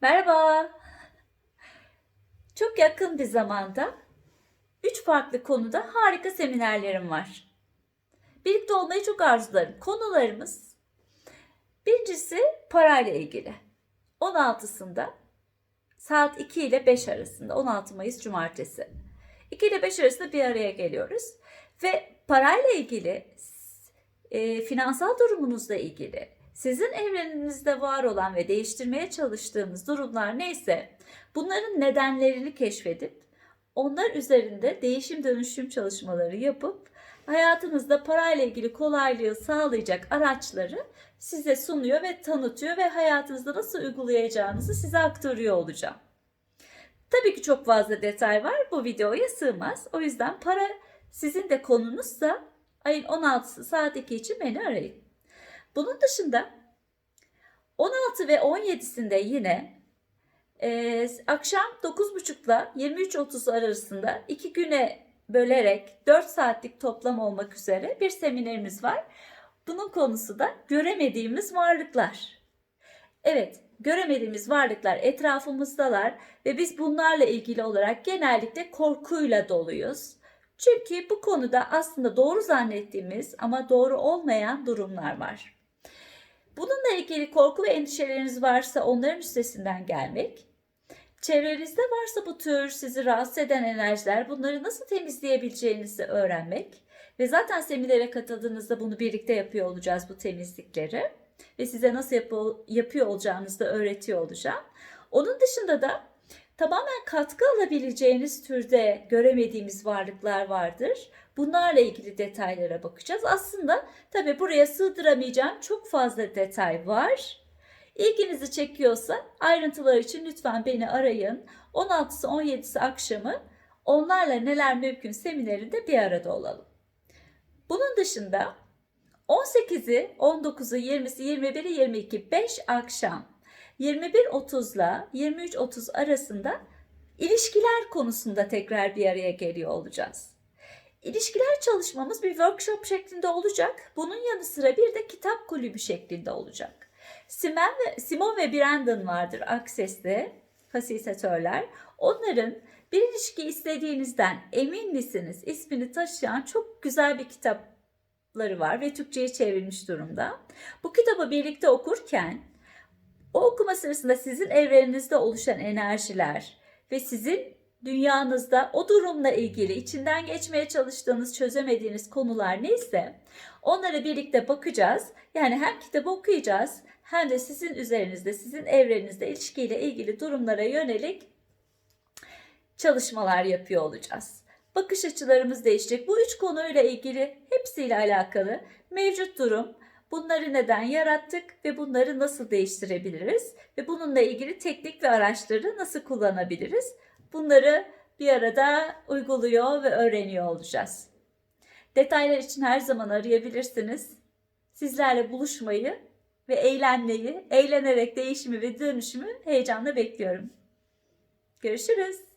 Merhaba. Çok yakın bir zamanda üç farklı konuda harika seminerlerim var. Birlikte olmayı çok arzularım. Konularımız birincisi parayla ilgili. 16'sında saat 2 ile 5 arasında 16 Mayıs Cumartesi. 2 ile 5 arasında bir araya geliyoruz ve parayla ilgili e, finansal durumunuzla ilgili sizin evreninizde var olan ve değiştirmeye çalıştığınız durumlar neyse bunların nedenlerini keşfedip onlar üzerinde değişim dönüşüm çalışmaları yapıp hayatınızda parayla ilgili kolaylığı sağlayacak araçları size sunuyor ve tanıtıyor ve hayatınızda nasıl uygulayacağınızı size aktarıyor olacağım. Tabii ki çok fazla detay var. Bu videoya sığmaz. O yüzden para sizin de konunuzsa ayın 16'sı saat 2 için beni arayın. Bunun dışında 16 ve 17'sinde yine e, akşam 9.30 ile 23.30 arasında iki güne bölerek 4 saatlik toplam olmak üzere bir seminerimiz var. Bunun konusu da göremediğimiz varlıklar. Evet, göremediğimiz varlıklar etrafımızdalar ve biz bunlarla ilgili olarak genellikle korkuyla doluyuz. Çünkü bu konuda aslında doğru zannettiğimiz ama doğru olmayan durumlar var. İlgili korku ve endişeleriniz varsa onların üstesinden gelmek, çevrenizde varsa bu tür sizi rahatsız eden enerjiler bunları nasıl temizleyebileceğinizi öğrenmek ve zaten seminere katıldığınızda bunu birlikte yapıyor olacağız bu temizlikleri ve size nasıl yap- yapıyor olacağınızı da öğretiyor olacağım. Onun dışında da tamamen katkı alabileceğiniz türde göremediğimiz varlıklar vardır. Bunlarla ilgili detaylara bakacağız. Aslında tabi buraya sığdıramayacağım çok fazla detay var. İlginizi çekiyorsa ayrıntılar için lütfen beni arayın. 16'sı 17'si akşamı onlarla neler mümkün seminerinde bir arada olalım. Bunun dışında 18'i, 19'u, 20'si, 21'i, 22, 5 akşam 21.30 ile 23.30 arasında ilişkiler konusunda tekrar bir araya geliyor olacağız. İlişkiler çalışmamız bir workshop şeklinde olacak. Bunun yanı sıra bir de kitap kulübü şeklinde olacak. Simon ve, Simon ve Brandon vardır Access'te, fasilitatörler. Onların bir ilişki istediğinizden emin misiniz ismini taşıyan çok güzel bir kitapları var ve Türkçe'ye çevrilmiş durumda. Bu kitabı birlikte okurken o okuma sırasında sizin evreninizde oluşan enerjiler ve sizin dünyanızda o durumla ilgili içinden geçmeye çalıştığınız, çözemediğiniz konular neyse onlara birlikte bakacağız. Yani hem kitabı okuyacağız hem de sizin üzerinizde, sizin evreninizde ilişkiyle ilgili durumlara yönelik çalışmalar yapıyor olacağız. Bakış açılarımız değişecek. Bu üç konuyla ilgili hepsiyle alakalı mevcut durum, bunları neden yarattık ve bunları nasıl değiştirebiliriz ve bununla ilgili teknik ve araçları nasıl kullanabiliriz? Bunları bir arada uyguluyor ve öğreniyor olacağız. Detaylar için her zaman arayabilirsiniz. Sizlerle buluşmayı ve eğlenmeyi, eğlenerek değişimi ve dönüşümü heyecanla bekliyorum. Görüşürüz.